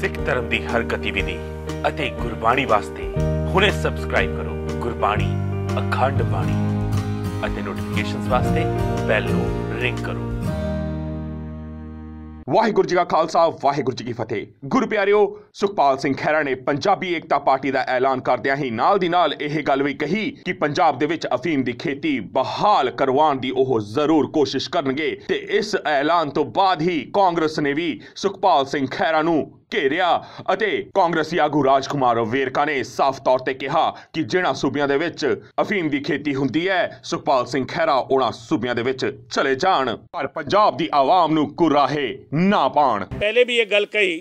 ਸਿੱਖ ਧਰਮ ਦੀ ਹਰ ਗਤੀਵਿਧੀ ਅਤੇ ਗੁਰਬਾਣੀ ਵਾਸਤੇ ਹੁਣੇ ਸਬਸਕ੍ਰਾਈਬ ਕਰੋ ਗੁਰਬਾਣੀ, ਅਖੰਡ ਬਾਣੀ ਅਤੇ ਨੋਟੀਫਿਕੇਸ਼ਨਸ ਵਾਸਤੇ ਬੈਲ ਨੂੰ ਰਿੰਗ ਕਰੋ। ਵਾਹਿਗੁਰੂ ਜੀ ਕਾ ਖਾਲਸਾ, ਵਾਹਿਗੁਰੂ ਜੀ ਕੀ ਫਤਿਹ। ਗੁਰੂ ਪਿਆਰਿਓ, ਸੁਖਪਾਲ ਸਿੰਘ ਖਹਿਰਾ ਨੇ ਪੰਜਾਬੀ ਏਕਤਾ ਪਾਰਟੀ ਦਾ ਐਲਾਨ ਕਰਦਿਆਂ ਹੀ ਨਾਲ ਦੀ ਨਾਲ ਇਹ ਗੱਲ ਵੀ ਕਹੀ ਕਿ ਪੰਜਾਬ ਦੇ ਵਿੱਚ ਅਫੀਮ ਦੀ ਖੇਤੀ ਬਹਾਲ ਕਰਵਾਉਣ ਦੀ ਉਹ ਜ਼ਰੂਰ ਕੋਸ਼ਿਸ਼ ਕਰਨਗੇ ਤੇ ਇਸ ਐਲਾਨ ਤੋਂ ਬਾਅਦ ਹੀ ਕਾਂਗਰਸ ਨੇ ਵੀ ਸੁਖਪਾਲ ਸਿੰਘ ਖਹਿਰਾ ਨੂੰ ਘੇਰਿਆ ਅਤੇ ਕਾਂਗਰਸੀ ਆਗੂ ਰਾਜਕੁਮਾਰ ਵੇਰਕਾ ਨੇ ਸਾਫ਼ ਤੌਰ ਤੇ ਕਿਹਾ ਕਿ ਜਿਹੜਾ ਸੂਬਿਆਂ ਦੇ ਵਿੱਚ ਅਫੀਮ ਦੀ ਖੇਤੀ ਹੁੰਦੀ ਹੈ, ਸੁਖਪਾਲ ਸਿੰਘ ਖਹਿਰਾ ਉਹਨਾਂ ਸੂਬਿਆਂ ਦੇ ਵਿੱਚ ਚਲੇ ਜਾਣ। ਪਰ ਪੰਜਾਬ ਦੀ ਆਵਾਮ ਨੂੰ ਕੁਰਾਹੇ ਨਾ ਪਾਣ। ਪਹਿਲੇ ਵੀ ਇਹ ਗੱਲ ਕਹੀ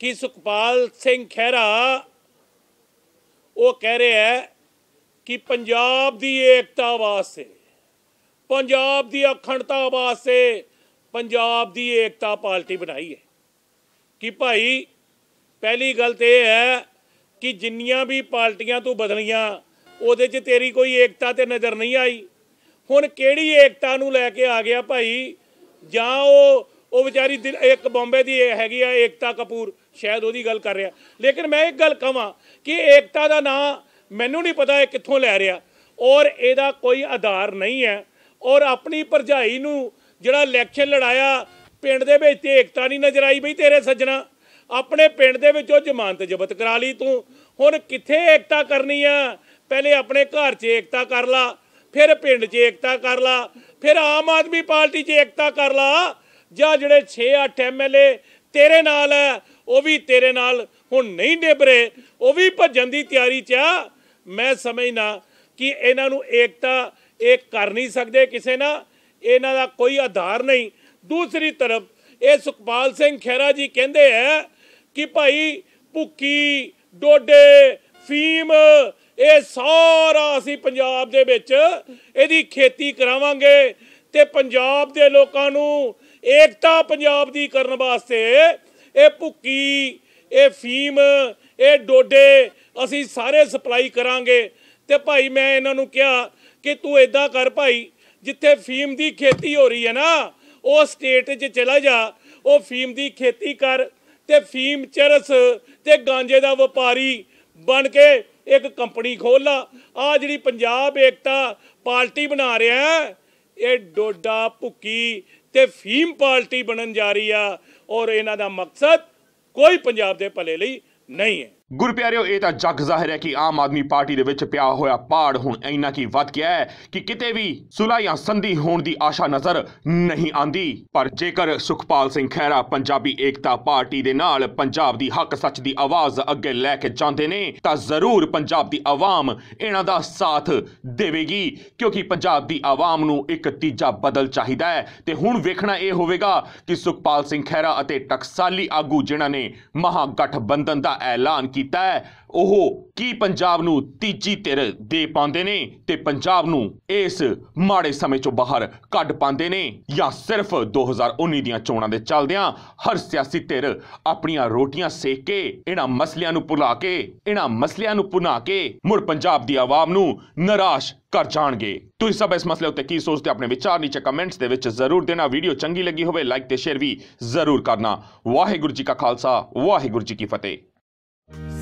ਕਿ ਸੁਖਪਾਲ ਸਿੰਘ ਖਹਿਰਾ ਉਹ ਕਹਿ ਰਿਹਾ ਹੈ ਕਿ ਪੰਜਾਬ ਦੀ ਏਕਤਾ ਵਾਸਤੇ, ਪੰਜਾਬ ਦੀ ਅਖੰਡਤਾ ਵਾਸਤੇ ਪੰਜਾਬ ਦੀ ਏਕਤਾ ਪਾਰਟੀ ਬਣਾਈ ਹੈ। ਕਿ ਭਾਈ, ਪਹਿਲੀ ਗੱਲ ਤੇ ਇਹ ਹੈ ਕਿ ਜਿੰਨੀਆਂ ਵੀ ਪਾਰਟੀਆਂ ਤੂੰ ਬਦਲੀਆਂ, ਉਹਦੇ 'ਚ ਤੇਰੀ ਕੋਈ ਏਕਤਾ ਤੇ ਨਜ਼ਰ ਨਹੀਂ ਆਈ। ਹੁਣ ਕਿਹੜੀ ਏਕਤਾ ਨੂੰ ਲੈ ਕੇ ਆ ਗਿਆ ਭਾਈ? ਜਾਂ ਉਹ ਉਹ ਵਿਚਾਰੀ ਇੱਕ ਬੰਬੇ ਦੀ ਹੈਗੀ ਆ, ਏਕਤਾ ਕਪੂਰ, ਸ਼ਾਇਦ ਉਹਦੀ ਗੱਲ ਕਰ ਰਿਹਾ। ਲੇਕਿਨ ਮੈਂ ਇੱਕ ਗੱਲ ਕਹਾਂ ਕਿ ਏਕਤਾ ਦਾ ਨਾਂ ਮੈਨੂੰ ਨਹੀਂ ਪਤਾ ਇਹ ਕਿੱਥੋਂ ਲੈ ਰਿਹਾ। ਔਰ ਇਹਦਾ ਕੋਈ ਆਧਾਰ ਨਹੀਂ ਹੈ। ਔਰ ਆਪਣੀ ਭਰਜਾਈ ਨੂੰ ਜਿਹੜਾ ਇਲੈਕਸ਼ਨ ਲੜਾਇਆ ਪਿੰਡ ਦੇ ਵਿੱਚ ਤੇ ਏਕਤਾ ਨਹੀਂ ਨਜ਼ਰ ਆਈ ਬਈ ਤੇਰੇ ਸੱਜਣਾ। ਆਪਣੇ ਪਿੰਡ ਦੇ ਵਿੱਚੋਂ ਜ਼ਮਾਨਤ ਜ਼ਬਤ ਕਰਾ ਲਈ ਤੂੰ। ਹੁਣ ਕਿੱਥੇ ਏਕਤਾ ਕਰਨੀ ਆ? ਪਹਿਲੇ ਆਪਣੇ ਘਰ 'ਚ ਏਕਤਾ ਕਰ ਲਾ, ਫਿਰ ਪਿੰਡ 'ਚ ਏਕਤਾ ਕਰ ਲਾ, ਫਿਰ ਆਮ ਆਦਮੀ ਪਾਰਟੀ 'ਚ ਏਕਤਾ ਕਰ ਲਾ। ਜਾਂ ਜਿਹੜੇ 6-8 ਐਮਐਲਏ ਤੇਰੇ ਨਾਲ ਹੈ ਉਹ ਵੀ ਤੇਰੇ ਨਾਲ ਹੁਣ ਨਹੀਂ ਨਿਭਰੇ, ਉਹ ਵੀ ਭੱਜਣ ਦੀ ਤਿਆਰੀ 'ਚ ਆ। ਮੈਂ ਸਮਝਣਾ ਕਿ ਇਹਨਾਂ ਨੂੰ ਏਕਤਾ ਇਹ ਕਰ ਨਹੀਂ ਸਕਦੇ ਕਿਸੇ ਨਾਲ। ਇਹਨਾਂ ਦਾ ਕੋਈ ਆਧਾਰ ਨਹੀਂ। ਦੂਸਰੀ ਤਰਫ ਇਹ ਸੁਖਪਾਲ ਸਿੰਘ ਖਹਿਰਾ ਜੀ ਕਹਿੰਦੇ ਹੈ ਕਿ ਭਾਈ ਭੁੱਕੀ, ਡੋਡੇ, ਫੀਮ, ਇਹ ਸਾਰਾ ਅਸੀਂ ਪੰਜਾਬ ਦੇ ਵਿੱਚ ਇਹਦੀ ਖੇਤੀ ਕਰਾਵਾਂਗੇ ਤੇ ਪੰਜਾਬ ਦੇ ਲੋਕਾਂ ਨੂੰ ਏਕਤਾ ਪੰਜਾਬ ਦੀ ਕਰਨ ਵਾਸਤੇ ਇਹ ਭੁੱਕੀ, ਇਹ ਫੀਮ, ਇਹ ਡੋਡੇ ਅਸੀਂ ਸਾਰੇ ਸਪਲਾਈ ਕਰਾਂਗੇ। ਤੇ ਭਾਈ ਮੈਂ ਇਹਨਾਂ ਨੂੰ ਕਿਹਾ ਕਿ ਤੂੰ ਏਦਾਂ ਕਰ ਭਾਈ, ਜਿੱਥੇ ਫੀਮ ਦੀ ਖੇਤੀ ਹੋ ਰਹੀ ਹੈ ਨਾ ਉਹ ਸਟੇਟ 'ਚ ਚਲਾ ਜਾ ਉਹ ਫੀਮ ਦੀ ਖੇਤੀ ਕਰ ਤੇ ਫੀਮ ਚਰਸ ਤੇ ਗਾਂਜੇ ਦਾ ਵਪਾਰੀ ਬਣ ਕੇ ਇੱਕ ਕੰਪਨੀ ਖੋਲ ਲਾ। ਆ ਜਿਹੜੀ ਪੰਜਾਬ ਏਕਤਾ ਪਾਰਟੀ ਬਣਾ ਰਿਹਾ ਹੈ, ਇਹ ਡੋਡਾ ਭੁੱਕੀ ਤੇ ਫੀਮ ਪਾਰਟੀ ਬਣਨ ਜਾ ਰਹੀ ਆ ਔਰ ਇਹਨਾਂ ਦਾ ਮਕਸਦ ਕੋਈ ਪੰਜਾਬ ਦੇ ਭਲੇ ਲਈ ਨਹੀਂ ਹੈ। ਗੁਰੂ ਪਿਆਰਿਓ ਇਹ ਤਾਂ ਜੱਗ ਜ਼ਾਹਿਰ ਹੈ ਕਿ ਆਮ ਆਦਮੀ ਪਾਰਟੀ ਦੇ ਵਿੱਚ ਪਿਆ ਹੋਇਆ ਪਾੜ ਹੁਣ ਇੰਨਾ ਕੀ ਵੱਧ ਗਿਆ ਹੈ ਕਿ ਕਿਤੇ ਵੀ ਸੁਲ੍ਹਾ ਜਾਂ ਸੰਧੀ ਹੋਣ ਦੀ ਆਸ਼ਾ ਨਜ਼ਰ ਨਹੀਂ ਆਂਦੀ ਪਰ ਜੇਕਰ ਸੁਖਪਾਲ ਸਿੰਘ ਖਹਿਰਾ ਪੰਜਾਬੀ ਏਕਤਾ ਪਾਰਟੀ ਦੇ ਨਾਲ ਪੰਜਾਬ ਦੀ ਹੱਕ ਸੱਚ ਦੀ ਆਵਾਜ਼ ਅੱਗੇ ਲੈ ਕੇ ਜਾਂਦੇ ਨੇ, ਤਾਂ ਜ਼ਰੂਰ ਪੰਜਾਬ ਦੀ ਆਵਾਮ ਇਹਨਾਂ ਦਾ ਸਾਥ ਦੇਵੇਗੀ, ਕਿਉਂਕਿ ਪੰਜਾਬ ਦੀ ਆਵਾਮ ਨੂੰ ਇੱਕ ਤੀਜਾ ਬਦਲ ਚਾਹੀਦਾ ਹੈ। ਤੇ ਹੁਣ ਵੇਖਣਾ ਇਹ ਹੋਵੇਗਾ ਕਿ ਸੁਖਪਾਲ ਸਿੰਘ ਖਹਿਰਾ ਅਤੇ ਟਕਸਾਲੀ ਆਗੂ ਜਿਨ੍ਹਾਂ ਨੇ ਮਹਾਗਠਬੰਧਨ ਦਾ ਐਲਾਨ ਕੀਤਾ ਹੈ। ਉਹ ਕੀ ਪੰਜਾਬ ਨੂੰ ਤੀਜੀ ਧਿਰ ਦੇ ਪਾਉਂਦੇ ਨੇ ਤੇ ਪੰਜਾਬ ਨੂੰ ਇਸ ਮਾੜੇ ਸਮੇਂ ਚੋਂ ਬਾਹਰ ਕੱਢ ਪਾਉਂਦੇ ਨੇ ਜਾਂ ਸਿਰਫ 2019 ਦੀਆਂ ਚੋਣਾਂ ਦੇ ਚੱਲਦਿਆਂ ਹਰ ਸਿਆਸੀ ਧਿਰ ਆਪਣੀਆਂ ਰੋਟੀਆਂ ਸੇਕ ਕੇ, ਇਹਨਾਂ ਮਸਲਿਆਂ ਨੂੰ ਭੁਲਾ ਕੇ, ਇਹਨਾਂ ਮਸਲਿਆਂ ਨੂੰ ਭੁਨਾ ਕੇ ਮੁੜ ਪੰਜਾਬ ਦੀ ਆਵਾਮ ਨੂੰ ਨਿਰਾਸ਼ ਕਰ ਜਾਣਗੇ। ਤੁਸੀਂ ਸਭ ਇਸ ਮਸਲੇ ਉੱਤੇ ਕੀ ਸੋਚਦੇ ਆਪਣੇ ਵਿਚਾਰ ਨੀਚੇ ਕਮੈਂਟਸ ਦੇ ਵਿੱਚ ਜ਼ਰੂਰ ਦੇਣਾ। ਵੀਡੀਓ ਚੰਗੀ ਲੱਗੀ ਹੋਵੇ, ਲਾਈਕ ਤੇ ਸ਼ੇਅਰ ਵੀ ਜ਼ਰੂਰ ਕਰਨਾ। ਵਾਹਿਗੁਰੂ ਜੀ ਕਾ ਖਾਲਸਾ, ਵਾਹਿਗੁਰੂ ਜੀ ਕੀ ਫਤਿਹ।